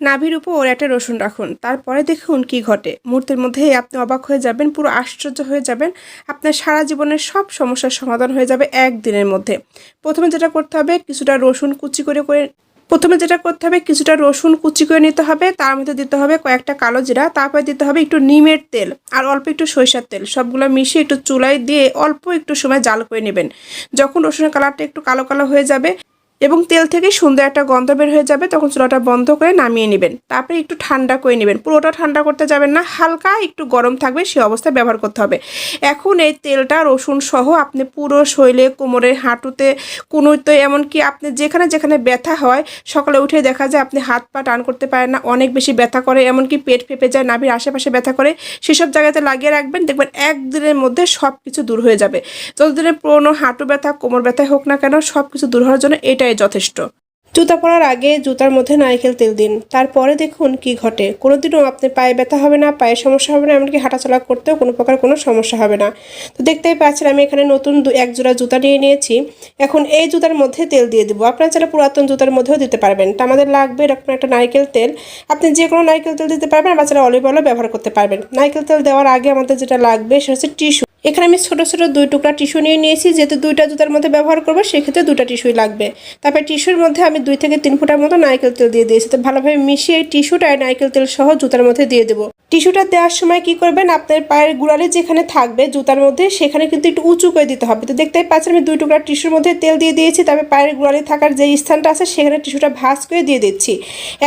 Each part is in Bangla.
নাভির উপর একটা রসুন রাখুন। তারপরে দেখুন কি ঘটে। মুহূর্তের মধ্যে আপনি অবাক হয়ে যাবেন, পুরো আশ্চর্য হয়ে যাবেন। আপনার সারা জীবনের সব সমস্যার সমাধান হয়ে যাবে একদিনের মধ্যে। প্রথমে যেটা করতে হবে, কিছুটা রসুন কুচি করে করে প্রথমে যেটা করতে হবে, কিছুটা রসুন কুচি করে নিতে হবে। তার মধ্যে দিতে হবে কয়েকটা কালো জিরা। তারপরে দিতে হবে একটু নিমের তেল আর অল্প একটু সরিষার তেল। সবগুলো মিশিয়ে একটু চুলায় দিয়ে অল্প একটু সময় জাল করে নেবেন। যখন রসুনের কালারটা একটু কালো কালো হয়ে যাবে এবং তেল থেকে সুন্দর একটা গন্ধ বের হয়ে যাবে, তখন চুলাটা বন্ধ করে নামিয়ে নেবেন। তারপরে একটু ঠান্ডা করে নেবেন। পুরোটা ঠান্ডা করতে যাবেন না, হালকা একটু গরম থাকবে, সে অবস্থায় ব্যবহার করতে হবে। এখন এই তেলটা, রসুন সহ আপনি পুরো শৈলে, কোমরের হাঁটুতে কুনুইতে এমনকি আপনি যেখানে যেখানে ব্যথা হয়, সকালে উঠে দেখা যায় আপনি হাত পা টান করতে পারেন না, অনেক বেশি ব্যথা করে, এমনকি পেট ফেপে যায়, নাভির আশেপাশে ব্যথা করে, সেসব জায়গাতে লাগিয়ে রাখবেন, দেখবেন একদিনের মধ্যে সব কিছু দূর হয়ে যাবে। যতদিনের পুরোনো হাঁটু ব্যথা, কোমর ব্যথা হোক না কেন সব কিছু দূর হওয়ার জন্য এটাই যথেষ্ট। জুতা পরার আগে জুতার মধ্যে নারকেল তেল দিন। তারপরে দেখুন কি ঘটে। কোনোদিনও আপনার পায়ে ব্যথা হবে না, পায়ে সমস্যা হবে না, এমনকি হাঁটাচলা করতেও কোনো প্রকার কোনো সমস্যা হবে না। তো দেখতেই পাচ্ছেন, আমি এখানে নতুন দু- এক জোড়া জুতা নিয়ে নিয়েছি। এখন এই জুতার মধ্যে তেল দিয়ে দেবো। আপনারা চাইলে পুরাতন জুতার মধ্যেও দিতে পারবেন। তা আমাদের লাগবে এরকম একটা নারকেল তেল। আপনি যে কোনো নারকেল তেল দিতে পারবেন বা চাইলে অলিভ অয়েলও ব্যবহার করতে পারবেন। নারকেল তেল দেওয়ার আগে আমাদের যেটা লাগবে, সেটা হচ্ছে টিস্যু। এখানে আমি ছোটো ছোটো দুই টুকরা টিস্যু নিয়ে নিয়েছি, যেহেতু দুইটা জুতার মধ্যে ব্যবহার করব, সেক্ষেত্রে দুটা টিস্যুই লাগবে। তারপরে টিস্যুর মধ্যে আমি দুই থেকে তিন ফুটার মতো নারকেল তেল দিয়ে দিয়েছি। তো ভালোভাবে মিশিয়ে টিস্যুটা নারকেল তেল সহ জুতার মধ্যে দিয়ে দেবো। টিস্যুটা দেওয়ার সময় কি করবেন? আপনার পায়ের গুড়ালে যেখানে থাকবে জুতার মধ্যে, সেখানে কিন্তু একটু উঁচু করে দিতে হবে। তো দেখতেই পাচ্ছেন, আমি দুই টুকরা টিস্যুর মধ্যে তেল দিয়ে দিয়েছি। তারপরে পায়ের গুড়ালে থাকার যে স্থানটা আছে, সেখানে টিস্যুটা ভাঁজ করে দিয়ে দিচ্ছি।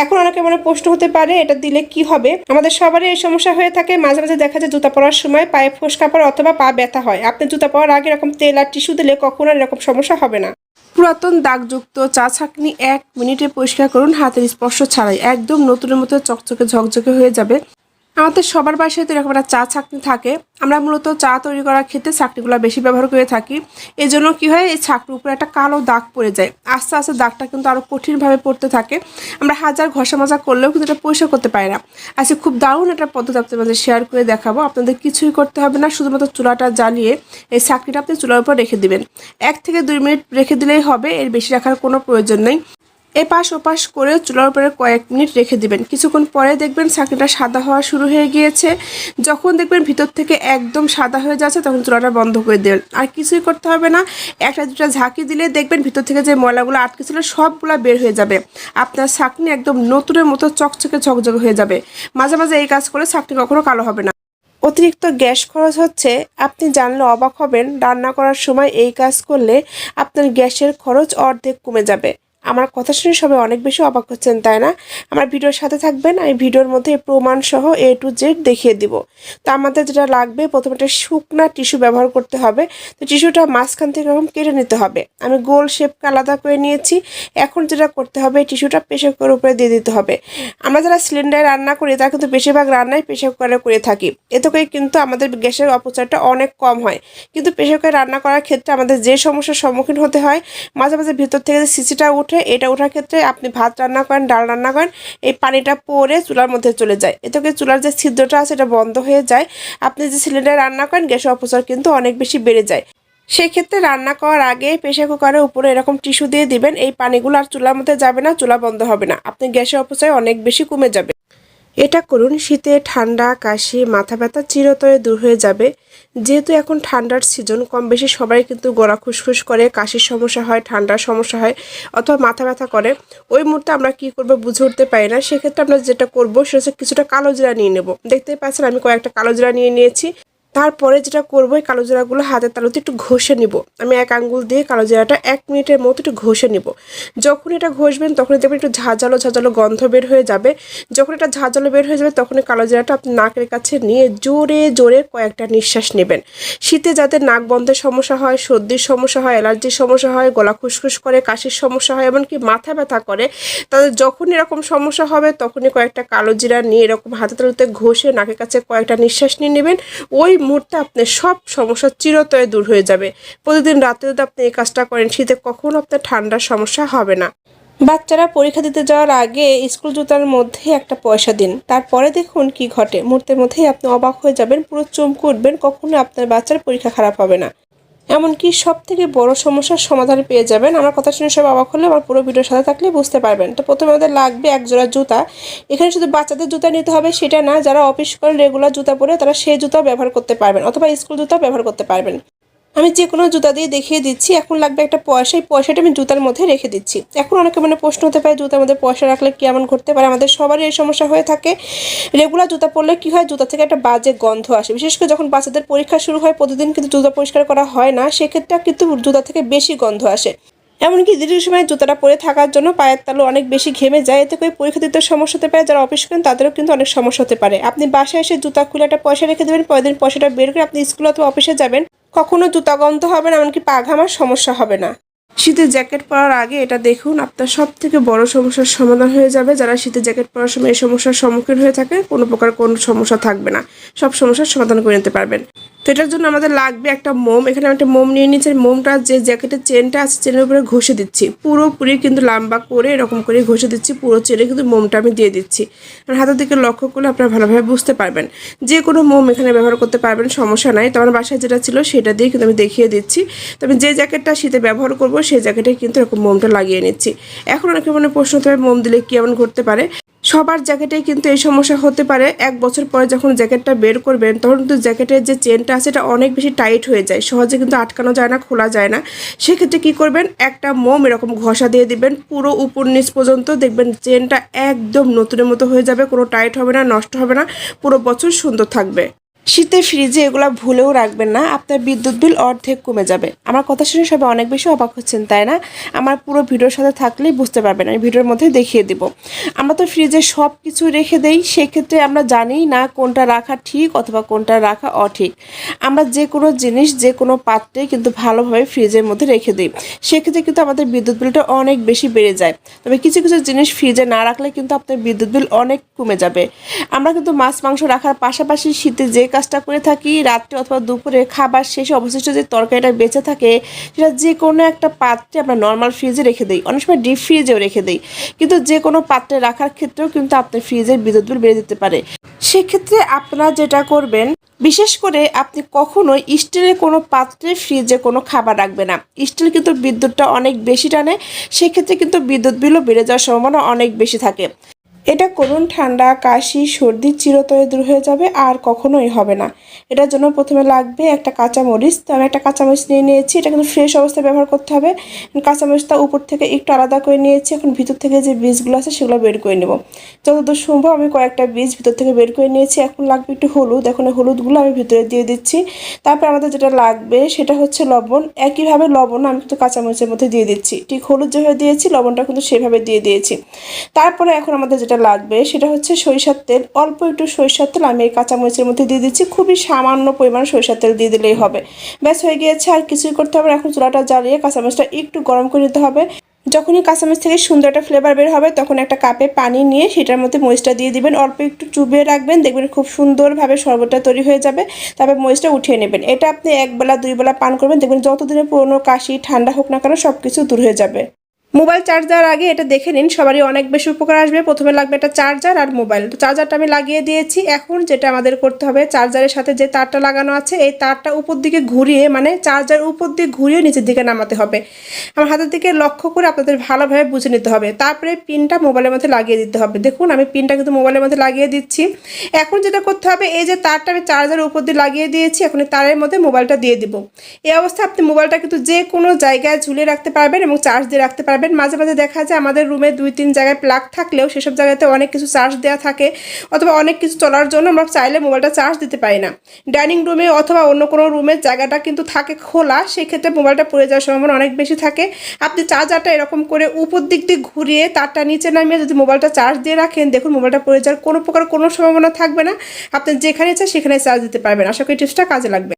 এখন অনেকে মনে প্রশ্ন হতে পারে, এটা দিলে কি হবে? আমাদের সবারই এই সমস্যা হয়ে থাকে। মাঝে মাঝে দেখা যায় জুতা পরার সময় পায়ে ফোসকা পড়ে অথবা পা ব্যথা হয়। আপনি জুতা পরার আগে এরকম তেল আর টিস্যু দিলে কখনো এরকম সমস্যা হবে না। পুরাতন দাগযুক্ত চা ছাকনি এক মিনিটে পরিষ্কার করুন, হাতের স্পর্শ ছাড়াই। একদম নতুনের মতো চকচকে ঝকঝকে হয়ে যাবে। আমাদের সবার বাসায় তো এরকম একটা চা ছাকনি থাকে। আমরা মূলত চা তৈরি করার ক্ষেত্রে ছাকনিগুলো বেশি ব্যবহার করে থাকি। এই জন্য কী হয়, এই ছাকনির উপরে একটা কালো দাগ পড়ে যায়। আস্তে আস্তে দাগটা কিন্তু আরও কঠিনভাবে পড়তে থাকে। আমরা হাজার ঘষা মাজা করলেও কিন্তু এটা পরিষ্কার করতে পারি না। আজকে খুব দারুণ একটা পদ্ধতি আপনাদের মাঝে শেয়ার করে দেখাবো। আপনাদের কিছুই করতে হবে না, শুধুমাত্র চুলাটা জ্বালিয়ে এই ছাকনিটা আপনি চুলার উপর রেখে দিবেন। এক থেকে দুই মিনিট রেখে দিলেই হবে, এর বেশি রাখার কোনো প্রয়োজন নেই। এপাশ ওপাশ করে চুলার উপরে কয়েক মিনিট রেখে দিবেন। কিছুক্ষণ পরে দেখবেন চাকরিটা সাদা হওয়া শুরু হয়ে গিয়েছে। যখন দেখবেন ভিতর থেকে একদম সাদা হয়ে যাচ্ছে, তখন চুলাটা বন্ধ করে দেবেন। আর কিছুই করতে হবে না, একটা দুটা ঝাঁকি দিলে দেখবেন ভিতর থেকে যে ময়লাগুলো আটকে ছিল, সবগুলো বের হয়ে যাবে। আপনার ছাকনি একদম নতুনের মতো চকচকে ঝকঝকে হয়ে যাবে। মাঝে মাঝে এই কাজ করে ছাকনি কখনো কালো হবে না। অতিরিক্ত গ্যাস খরচ হচ্ছে, আপনি জানলে অবাক হবেন, রান্না করার সময় এই কাজ করলে আপনার গ্যাসের খরচ অর্ধেক কমে যাবে। আমার কথা শুনে সবাই অনেক বেশি অবাক হচ্ছেন, তাই না? আমার ভিডিওর সাথে থাকবেন, আমি ভিডিওর মধ্যে প্রমাণ সহ এ টু জেড দেখিয়ে দিব। তো আমাদের যেটা লাগবে, প্রথমে একটা শুকনা টিস্যু ব্যবহার করতে হবে। তো টিস্যুটা মাঝখান থেকে এরকম কেটে নিতে হবে। আমি গোল শেপকে আলাদা করে নিয়েছি। এখন যেটা করতে হবে, টিস্যুটা প্রেশার কুকারের উপরে দিয়ে দিতে হবে। আমরা যারা সিলিন্ডারে রান্না করি, তারা কিন্তু বেশিরভাগ রান্নাই প্রেশার কুকারে করে থাকি। এতে করে কিন্তু আমাদের গ্যাসের অপচয়টা অনেক কম হয়। কিন্তু প্রেশার কুকারে রান্না করার ক্ষেত্রে আমাদের যে সমস্যার সম্মুখীন হতে হয়, মাঝে মাঝে ভিতর থেকে যে সিসিটা উঠে এটা ওঠার ক্ষেত্রে আপনি ভাত রান্না করেন, ডাল রান্না করেন, এই পানিটা পরে চুলার মধ্যে চলে যায়। এতে করে চুলার যে ছিদ্রটা আছে, এটা বন্ধ হয়ে যায়। আপনি যে সিলিন্ডার রান্না করেন গ্যাসের অপচয় কিন্তু অনেক বেশি বেড়ে যায়। সেক্ষেত্রে রান্না করার আগে প্রেশার কুকারের উপরে এরকম টিস্যু দিয়ে দিবেন। এই পানিগুলো আর চুলার মধ্যে যাবে না, চুলা বন্ধ হবে না। আপনি গ্যাসের অপচয় অনেক বেশি কমে যাবে। এটা করুন, শীতে ঠান্ডা, কাশি, মাথা ব্যথা চিরতরে দূর হয়ে যাবে। যেহেতু এখন ঠান্ডার সিজন কম বেশি সবাই কিন্তু গোড়া খুসখুস করে, কাশির সমস্যা হয়, ঠান্ডার সমস্যা হয়, অথবা মাথা ব্যথা করে। ওই মুহূর্তে আমরা কি করব বুঝে উঠতে পারি না। সেক্ষেত্রে আমরা যেটা করব, সেটা হচ্ছে কিছুটা কালো জিরা নিয়ে নেব। দেখতেই পাচ্ছেন, আমি কয়েকটা কালো জিরা নিয়ে নিয়েছি। তারপরে যেটা করব, এই কালো জিরাগুলো হাতের তালুতে একটু ঘষে নিব। আমি এক আঙ্গুল দিয়ে কালো জিরাটা এক মিনিটের মতো একটু ঘষে নিব। যখন এটা ঘষবেন, তখন দেখবেন একটু ঝাঁঝালো ঝাঁঝালো গন্ধ বের হয়ে যাবে। যখন এটা ঝাঁঝালো বের হয়ে যাবে তখন কালো জিরাটা আপনি নাকের কাছে নিয়ে জোরে জোরে কয়েকটা নিঃশ্বাস নেবেন। শীতে যাতে নাক বন্ধের সমস্যা হয়, সর্দির সমস্যা হয়, অ্যালার্জির সমস্যা হয়, গলা খুসখুস করে, কাশির সমস্যা হয়, এমনকি মাথা ব্যথা করে তাদের যখন এরকম সমস্যা হবে, তখনই কয়েকটা কালো জিরা নিয়ে এরকম হাতে তালুতে ঘষে নাকের কাছে কয়েকটা নিঃশ্বাস নিয়ে নেবেন। ওই মুহূর্তে আপনার সব সমস্যা চিরতরে দূর হয়ে যাবে। প্রতিদিন রাতে যদি আপনি এই কাজটা করেন, শীতে কখনো আপনার ঠান্ডার সমস্যা হবে না। বাচ্চারা পরীক্ষা দিতে যাওয়ার আগে স্কুল জুতার মধ্যে একটা পয়সা দিন। তারপরে দেখুন কি ঘটে। মুহূর্তের মধ্যেই আপনি অবাক হয়ে যাবেন, পুরো চমকে উঠবেন কখনো আপনার বাচ্চার পরীক্ষা খারাপ হবে না। এমনকি সব থেকে বড় সমস্যার সমাধান পেয়ে যাবেন। আমার কথা শুনে সব অবাক হলে আমার পুরো ভিডিওর সাথে থাকলে বুঝতে পারবেন। তো প্রথমে আমাদের লাগবে এক জোড়া জুতা। এখানে শুধু বাচ্চাদের জুতা নিতে হবে, সেটা না, যারা অফিস করে রেগুলার জুতা পরে তারা সেই জুতা ব্যবহার করতে পারবেন অথবা স্কুল জুতা ব্যবহার করতে পারবেন। আমি যে কোনো জুতা দিয়ে দেখিয়ে দিচ্ছি, এখন লাগবে একটা পয়সা, এই পয়সাটা আমি জুতার মধ্যে রেখে দিচ্ছি। এখন অনেকে মানে প্রশ্ন হতে পারে, জুতার মধ্যে পয়সা রাখলে কেমন করতে পারে? আমাদের সবারই এই সমস্যা হয়ে থাকে। রেগুলার জুতা পরলে কি হয়? জুতা থেকে একটা বাজে গন্ধ আসে। বিশেষ করে যখন বাচ্চাদের পরীক্ষা শুরু হয়, প্রতিদিন কিন্তু জুতা পরিষ্কার করা হয় না, সেক্ষেত্রে কিন্তু জুতা থেকে বেশি গন্ধ আসে। এমনকি দীর্ঘ সময় জুতাটা পরে থাকার জন্য পায়ের তালু অনেক বেশি ঘেমে যায়। এতে করে পরীক্ষা দিতে সমস্যা হতে পারে। যারা অফিস করেন, তাদেরও কিন্তু অনেক সমস্যা হতে পারে। আপনি বাসায় এসে জুতা খুলে একটা পয়সা রেখে দেবেন, পরের দিন পয়সাটা বের করে আপনি স্কুল অথবা অফিসে যাবেন। কখনো জুতা গন্ধ হবে না, এমনকি পা ঘামার সমস্যা হবে না। শীতের জ্যাকেট পরার আগে এটা দেখুন, আপনার সব থেকে বড় সমস্যার সমাধান হয়ে যাবে। যারা শীতের জ্যাকেট পরার সময় এই সমস্যার সম্মুখীন হয়ে থাকে কোনো প্রকার কোনো সমস্যা থাকবে না। সব সমস্যার সমাধান করে নিতে পারবেন। তো এটার জন্য আমাদের লাগবে একটা মোম। এখানে আমি একটা মোম নিয়ে আর মোমটা যে জ্যাকেটের চেনটা আছে, চেনের উপরে ঘষে দিচ্ছি। পুরোপুরি কিন্তু লম্বা করে এরকম করে ঘষে দিচ্ছি। পুরো চেনে কিন্তু মোমটা আমি দিয়ে দিচ্ছি। আর হাতের দিকে লক্ষ্য করলে আপনারা ভালোভাবে বুঝতে পারবেন। যে কোনো মোম এখানে ব্যবহার করতে পারবেন, সমস্যা নাই। তো আমার বাসায় যেটা ছিল, সেটা দিয়ে কিন্তু আমি দেখিয়ে দিচ্ছি। তো আমি যে জ্যাকেটটা শীতে ব্যবহার করব সেই জ্যাকেটে কিন্তু এরকম মোমটা লাগিয়ে নিচ্ছি। এখন অনেকে মনে প্রশ্ন পারে মোম দিলে কি এমন করতে পারে? সবার জ্যাকেটেই কিন্তু এই সমস্যা হতে পারে। এক বছর পরে যখন জ্যাকেটটা বের করবেন, তখন কিন্তু জ্যাকেটের যে চেনটা আছে, এটা অনেক বেশি টাইট হয়ে যায়। সহজে কিন্তু আটকানো যায় না, খোলা যায় না। সেক্ষেত্রে কি করবেন? একটা মোম এরকম ঘষা দিয়ে দিবেন। পুরো উপর নিচ পর্যন্ত দেখবেন চেনটা একদম নতুনের মতো হয়ে যাবে, কোনো টাইট হবে না, নষ্ট হবে না। পুরো বছর সুন্দর থাকবে। শীতে ফ্রিজে এগুলো ভুলেও রাখবেন না, আপনার বিদ্যুৎ বিল অর্ধেক কমে যাবে। আমার কথা শুনে সবাই অনেক বেশি অবাক হচ্ছেন, তাই না? আমার পুরো ভিডিওর সাথে থাকলেই বুঝতে পারবেন, আমি ভিডিওর মধ্যে দেখিয়ে দিব। আমরা তো ফ্রিজে সব কিছু রেখে দেই, সেক্ষেত্রে আমরা জানি না কোনটা রাখা ঠিক অথবা কোনটা রাখা অঠিক। আমরা যে কোনো জিনিস, যে কোনো পাত্রে কিন্তু ভালোভাবে ফ্রিজের মধ্যে রেখে দিই। সেক্ষেত্রে কিন্তু আমাদের বিদ্যুৎ বিলটা অনেক বেশি বেড়ে যায়। তবে কিছু কিছু জিনিস ফ্রিজে না রাখলে কিন্তু আপনার বিদ্যুৎ বিল অনেক কমে যাবে। আমরা কিন্তু মাছ, মাংস রাখার পাশাপাশি শীতে যে কাজটা করে থাকি, রাত্রে অথবা দুপুরে খাবার শেষে অবশিষ্ট যে তরকারিটা বেঁচে থাকে, সেটা যে কোনো একটা পাত্রে আমরা নর্মাল ফ্রিজে রেখে দিই। অনেক সময় ডিপ ফ্রিজেও রেখে দিই। কিন্তু যে কোনো পাত্রে রাখার ক্ষেত্রেও কিন্তু আপনার ফ্রিজের বিদ্যুৎ বিল বেড়ে যেতে পারে। সেক্ষেত্রে আপনারা যেটা করবেন, বিশেষ করে আপনি কখনোই স্টিলের কোনো পাত্রে ফ্রিজে কোনো খাবার রাখবে না। স্টিল কিন্তু বিদ্যুৎটা অনেক বেশি টানে, সেক্ষেত্রে কিন্তু বিদ্যুৎ বিলও বেড়ে যাওয়ার সম্ভাবনা অনেক বেশি থাকে। এটা করুন, ঠান্ডা, কাশি, সর্দি চিরতরে দূর হয়ে যাবে, আর কখনোই হবে না। এটার জন্য প্রথমে লাগবে একটা কাঁচামরিচ। তো আমি একটা কাঁচামরিচ নিয়ে নিয়েছি। এটা কিন্তু ফ্রেশ অবস্থায় ব্যবহার করতে হবে। কাঁচামরিচটা উপর থেকে একটু আলাদা করে নিয়েছি। এখন ভিতর থেকে যে বীজগুলো আছে, সেগুলো বের করে নেব। যতদূর সম্ভব আমি কয়েকটা বীজ ভিতর থেকে বের করে নিয়েছি। এখন লাগবে একটু হলুদ। এখন হলুদগুলো আমি ভিতরে দিয়ে দিচ্ছি। তারপর আমাদের যেটা লাগবে, সেটা হচ্ছে লবণ। একইভাবে লবণ আমি কিন্তু কাঁচামরিচের মধ্যে দিয়ে দিচ্ছি। ঠিক হলুদ যেভাবে দিয়েছি লবণটা কিন্তু সেভাবে দিয়ে দিয়েছি। তারপরে এখন আমাদের যেটা লাগবে সেটা হচ্ছে সরিষার তেল। অল্প একটু সরিষার তেল, আমি এই কাঁচামরিচের মধ্যে দিয়ে দিচ্ছি। খুবই সামান্য পরিমাণ সরিষার তেল দিয়ে দিলেই হবে। ব্যাস, হয়ে গিয়েছে, আর কিছুই করতে হবে। এখন চুলাটা জ্বালিয়ে কাঁচামরিচটা একটু গরম করে নিতে হবে। যখনই কাঁচামরিচ থেকে সুন্দর একটা ফ্লেভার বের হবে, তখন একটা কাপে পানি নিয়ে সেটার মধ্যে মরিচটা দিয়ে দিবেন। অল্প একটু চুবিয়ে রাখবেন, দেখবেন খুব সুন্দরভাবে শরবতটা তৈরি হয়ে যাবে। তারপর মরিচটা উঠিয়ে নেবেন। এটা আপনি একবেলা দুই বেলা পান করবেন, দেখবেন যতদিনের পুরনো কাশি, ঠান্ডা হোক না কেন সব কিছু দূর হয়ে যাবে। মোবাইল চার্জ দেওয়ার আগে এটা দেখে নিন, সবারই অনেক বেশি উপকার আসবে। প্রথমে লাগবে একটা চার্জার আর মোবাইল। তো চার্জারটা আমি লাগিয়ে দিয়েছি। এখন যেটা আমাদের করতে হবে, চার্জারের সাথে যে তারটা লাগানো আছে, এই তারটা উপর দিকে ঘুরিয়ে মানে চার্জার উপর দিকে ঘুরিয়ে নিচের দিকে নামাতে হবে। আমার হাতের দিকে লক্ষ্য করে আপনাদের ভালোভাবে বুঝে নিতে হবে। তারপরে পিনটা মোবাইলের মধ্যে লাগিয়ে দিতে হবে। দেখুন, আমি পিনটা কিন্তু মোবাইলের মধ্যে লাগিয়ে দিচ্ছি। এখন যেটা করতে হবে, এই যে তারটা আমি চার্জারের উপর দিয়ে লাগিয়ে দিয়েছি, এখন তারের মধ্যে মোবাইলটা দিয়ে দিব। এই অবস্থায় আপনি মোবাইলটা কিন্তু যে কোনো জায়গায় ঝুলিয়ে রাখতে পারবেন এবং চার্জ দিয়ে রাখতে পারবেন মাঝে মাঝে দেখা যায় আমাদের রুমে দুই, তিন জায়গায় প্লাগ থাকলেও সেসব জায়গাতে অনেক কিছু চার্জ দেওয়া থাকে অথবা অনেক কিছু চলার জন্য আমরা চাইলে মোবাইলটা চার্জ দিতে পারি না। ডাইনিং রুমে অথবা অন্য কোনো রুমের জায়গাটা কিন্তু থাকে খোলা, সেক্ষেত্রে মোবাইলটা পড়ে যাওয়ার সম্ভাবনা অনেক বেশি থাকে। আপনি চার্জারটা এরকম করে উপর দিক দিয়ে ঘুরিয়ে তারটা নিচে নামিয়ে যদি মোবাইলটা চার্জ দিয়ে রাখেন, দেখুন মোবাইলটা পড়ে যাওয়ার কোনো প্রকার কোনো সম্ভাবনা থাকবে না। আপনি যেখানে চান সেখানে চার্জ দিতে পারবেন। আশা করি টিপসটা কাজে লাগবে।